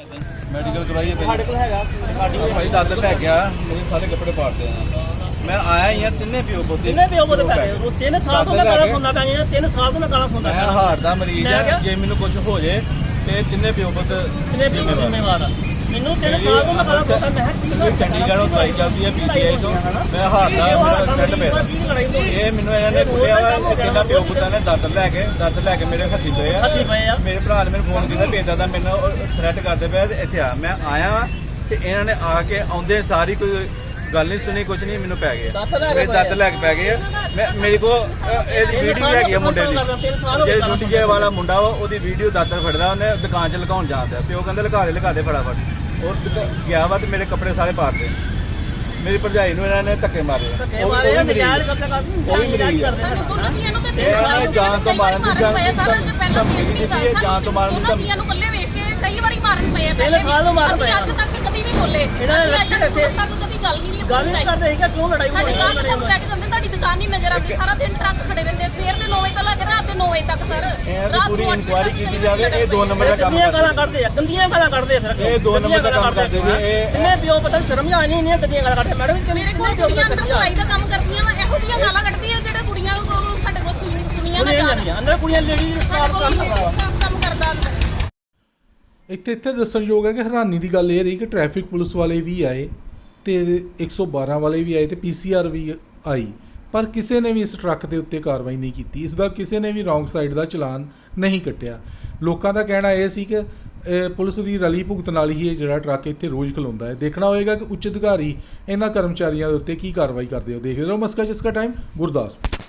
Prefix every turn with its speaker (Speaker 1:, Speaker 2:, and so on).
Speaker 1: Medical ਕਰਵਾਈਏ
Speaker 2: ਸਾਡੇ ਕੋਲ ਹੈਗਾ। ਗਾਡੀ
Speaker 1: ਭਾਈ ਦਾਦਰ ਲੈ ਗਿਆ ਮੇਰੇ ਸਾਰੇ ਕੱਪੜੇ ਪਾੜਦੇ ਆ ਮੈਂ ਆਇਆ ਹੀ ਆ ਤਿੰਨੇ ਪਿਓ ਪੁੱਤ
Speaker 2: ਕਿੰਨੇ ਪਿਓ ਬੋਲੇ ਪੈ ਗਏ। ਉਹ ਤਿੰਨ ਸਾਲ ਤੋਂ ਮੈਂ ਗਾਲਾਂ ਸੁਣਦਾ ਪਿਆ ਜੀ ਤਿੰਨ ਸਾਲ ਤੋਂ ਮੈਂ ਗਾਲਾਂ ਸੁਣਦਾ
Speaker 1: ਮੈਂ
Speaker 2: ਪਿਆ।
Speaker 1: ਹਾਰਟ ਦਾ ਮਰੀਜ਼
Speaker 2: ਮੈਂ
Speaker 1: ਆ? ਜੇ ਮੈਨੂੰ ਕੁਝ ਹੋ ਜੇ ਤੇ ਤਿੰਨੇ ਪਿਓ ਪੁੱਤ
Speaker 2: ਕਿੰਨੇ ਪਿਓ ਜ਼ਿੰਮੇਵਾਰ ਆ। ਮੈਨੂੰ ਤਿੰਨ ਸਾਲ ਤੋਂ ਮੈਂ ਗਾਲਾਂ ਸੁਣਦਾ ਮੈਂ ਕੀ
Speaker 1: ਮੇਰੀ ਚੰਡੀਗੜ੍ਹੋਂ ਦਵਾਈ ਚੱਲਦੀ ਹੈ ਪੀਜੀਆਈ ਤੋਂ। ਮੈਂ ਹਾਰਟ ਦਾ ਮੇਰਾ ਸੈੱਟ ਪਿਆ ਇਹ ਮੈਨੂੰ ਇਹਨਾਂ ਨੇ ਕੁੱਟਿਆ ਵਾ ਤਿੰਨਾਂ ਪਿਓ ਪੁੱਤਾਂ ਨੇ ਦਾਤਰ ਲੈ ਕੇ ਦਾਤਰ ਲੈ ਕੇ ਮੇਰੇ ਹੱਥੀ ਪਏ ਆ।
Speaker 2: ਆ।
Speaker 1: ਮੇਰੇ ਭਰਾ ਨੇ ਮੈਨੂੰ ਫੋਨ ਕੀਤਾ ਏਦਾਂ ਦਾ ਮੈਨੂੰ ਥ੍ਰੈਟ ਕਰਦੇ ਪਿਆ ਤੇ ਇੱਥੇ ਆ। ਮੈਂ ਆਇਆ ਤੇ ਇਹਨਾਂ ਨੇ ਆ ਕੇ ਆਉਂਦੇ ਸਾਰੀ ਕੋਈ ਗੱਲ ਨਹੀਂ ਸੁਣੀ ਕੁਝ ਨਹੀਂ ਮੈਨੂੰ ਪੈ
Speaker 2: ਕੇ
Speaker 1: ਮੇਰੇ
Speaker 2: ਪਏ
Speaker 1: ਦਾਤਰ
Speaker 2: ਆ।
Speaker 1: ਲੈ ਕੇ ਪੈ ਗਏ ਮੈਂ ਮੇਰੇ ਕੋ
Speaker 2: ਤਿੰਨ
Speaker 1: ਵੀਡੀਓ ਹੈਗੀ ਆ
Speaker 2: ਤੋਂ
Speaker 1: ਮੁੰਡੇ ਦੀ। ਜੇ ਵਾਲਾ ਮੁੰਡਾ ਵਾ ਉਹਦੀ ਵੀਡੀਓ ਦਾਤਰ ਫੜਦਾ ਉਹਨੇ ਦੁਕਾਨ 'ਚ ਲਗਾਉਣ ਜਾਂਦਾ ਪਿਓ ਕਹਿੰਦਾ ਲਗਾ ਦੇ ਲਗਾ ਦੇ ਫਟਾਫਟ। ਉਹ ਦੁਕਾ- ਗਿਆ ਵਾ ਤੇ ਮੇਰੇ ਕੱਪੜੇ ਸਾਰੇ ਪਾੜਦੇ ਮੇਰੀ ਭਰਜਾਈ ਨੂੰ ਇਹਨਾਂ ਨੇ ਧੱਕੇ ਮਾਰੇ ਉਹ ਵੀ- ਉਹ ਮਰੀਜ਼। ਉਹ ਵੀ ਮਰੀਜ਼
Speaker 3: ਤੇ
Speaker 1: ਇਹ ਇਹਨਾਂ ਨੇ ਜਾਨ ਤੋਂ ਮਾਰਨ ਦੀ ਧਮਕੀ ਦਿੱਤੀ ਹੈ, ਜਾਨ ਤੋਂ ਮਾਰਨ ਦੀ ਧਮਕੀ।
Speaker 3: ਨੂੰ ਇਕੱਲੇ ਵੇਖ ਕੇ ਕਈ ਵਾਰੀ ਮਾਰਨ ਪਏ ਆ
Speaker 2: ਪਹਿਲੇ। ਸਾਲ ਨੂੰ ਪਏ।
Speaker 3: ਅੱਜ ਤੱਕ ਕਦੀ ਨਹੀਂ ਬੋਲੇ।
Speaker 2: ਇਹਨਾਂ ਨੇ
Speaker 3: ਤੱਕ ਕਦੀ ਗੱਲ ਹੀ ਨਹੀਂ
Speaker 2: ਗੱਲ ਨਹੀਂ ਕਰਦੇ ਸੀਗਾ ਕਿਉਂ ਲੜਾਈ
Speaker 3: ਸਾਡੇ
Speaker 2: ਹੋਈ
Speaker 3: ਗਾਂ ਸਾਨੂੰ ਲੈ ਕੇ ਜਾਂਦੇ ਤੁਹਾਡੀ ਦੁਕਾਨ ਨਹੀਂ ਨਜ਼ਰ ਆਉਂਦੀ। ਸਾਰਾ ਦਿਨ ਟਰੱਕ ਖੜੇ ਰਹਿੰਦੇ ਸਵੇਰ ਦੇ 9 ਵਜੇ ਤੋਂ ਲੈ ਕੇ ਰਾਤ ਦੇ 9 ਵਜੇ ਤੱਕ ਸਰ।
Speaker 1: ਇਹਨਾਂ
Speaker 3: ਰਾਤ
Speaker 1: ਪੂਰੀ
Speaker 3: ਨੂੰ
Speaker 1: ਇਨਕੁਆਇਰੀ ਕੀਤੀ ਜਾਵੇ। ਇਹ ਦੋ ਨੰਬਰ ਦਾ ਕੰਮ
Speaker 2: ਗੰਦੀਆਂ ਗਾਲਾਂ
Speaker 1: ਕਰਦੇ
Speaker 2: ਆ ਗੰਦੀਆਂ ਗਾਲਾਂ ਕੱਢਦੇ ਆ ਫਿਰ।
Speaker 1: ਇਹ ਦੋ ਨੰਬਰ ਦਾ ਕੰਮ ਕਰਦੇ ਜੀ, ਇਹ-
Speaker 2: ਕਿੰਨੇ ਪਿਓ ਪਤਾ ਸ਼ਰਮ ਜਾਂ ਨਹੀਂ ਨਹੀਂ ਗੰਦੀਆਂ ਗਾਲਾਂ ਕੱਢਦੇ ਮੈਡਮ
Speaker 3: ਮੇਰੇ ਕੋਲ ਕੁੜੀਆਂ ਅੰਦਰ ਸਲਾਈ ਦਾ ਕੰਮ ਕਰਦੀਆਂ ਵਾ। ਇਹੋ ਜਿਹੀਆਂ ਗਾਲਾਂ ਕੱਢਦੀਆਂ ਜਿਹੜੇ ਕੁੜੀਆਂ ਸਾਡੇ ਕੋਲ ਸੁਣੀ- ਸੁਣੀਆਂ ਨਾ
Speaker 2: ਜਾਂਦੀਆਂ। ਅੰਦਰ ਕੁੜੀਆਂ ਲੇਡੀ
Speaker 3: ਸਾਡੇ
Speaker 2: ਸਟਾਫ ਕੰਮ ਕਰਦਾ
Speaker 4: ਇੱਥੇ ਇੱਥੇ ਦੱਸਣਯੋਗ ਹੈ ਕਿ ਹੈਰਾਨੀ ਦੀ ਗੱਲ ਇਹ ਰਹੀ ਕਿ ਟ੍ਰੈਫਿਕ ਪੁਲਿਸ ਵਾਲੇ ਵੀ ਆਏ ਤੇ 112 ਵਾਲੇ ਵੀ ਆਏ ਤੇ ਪੀਸੀਆਰ ਵੀ ਆਈ, ਪਰ ਕਿਸੇ ਨੇ ਵੀ ਇਸ ਟਰੱਕ ਦੇ ਉੱਤੇ ਕਾਰਵਾਈ ਨਹੀਂ ਕੀਤੀ। ਇਸ ਦਾ ਕਿਸੇ ਨੇ ਵੀ ਰੌਂਗ ਸਾਈਡ ਦਾ ਚਲਾਨ ਨਹੀਂ ਕੱਟਿਆ। ਲੋਕਾਂ ਦਾ ਕਹਿਣਾ ਇਹ ਸੀ ਕਿ ਪੁਲਿਸ ਦੀ ਰਲੀ ਭੁਗਤ ਨਾਲ ਹੀ ਇਹ ਜਿਹੜਾ ਟਰੱਕ ਇੱਥੇ ਰੋਜ਼ ਖਲੋਂਦਾ ਹੈ। ਦੇਖਣਾ ਹੋਏਗਾ ਕਿ ਉੱਚ ਅਧਿਕਾਰੀ ਇਹਨਾਂ ਕਰਮਚਾਰੀਆਂ ਦੇ ਉੱਤੇ ਕੀ ਕਾਰਵਾਈ ਕਰਦੇ ਹੋ। ਦੇਖਦੇ ਰਹੋ ਮਸਕਾ ਜਿਸਕਾ ਟਾਈਮ, ਗੁਰਦਾਸਪੁਰ।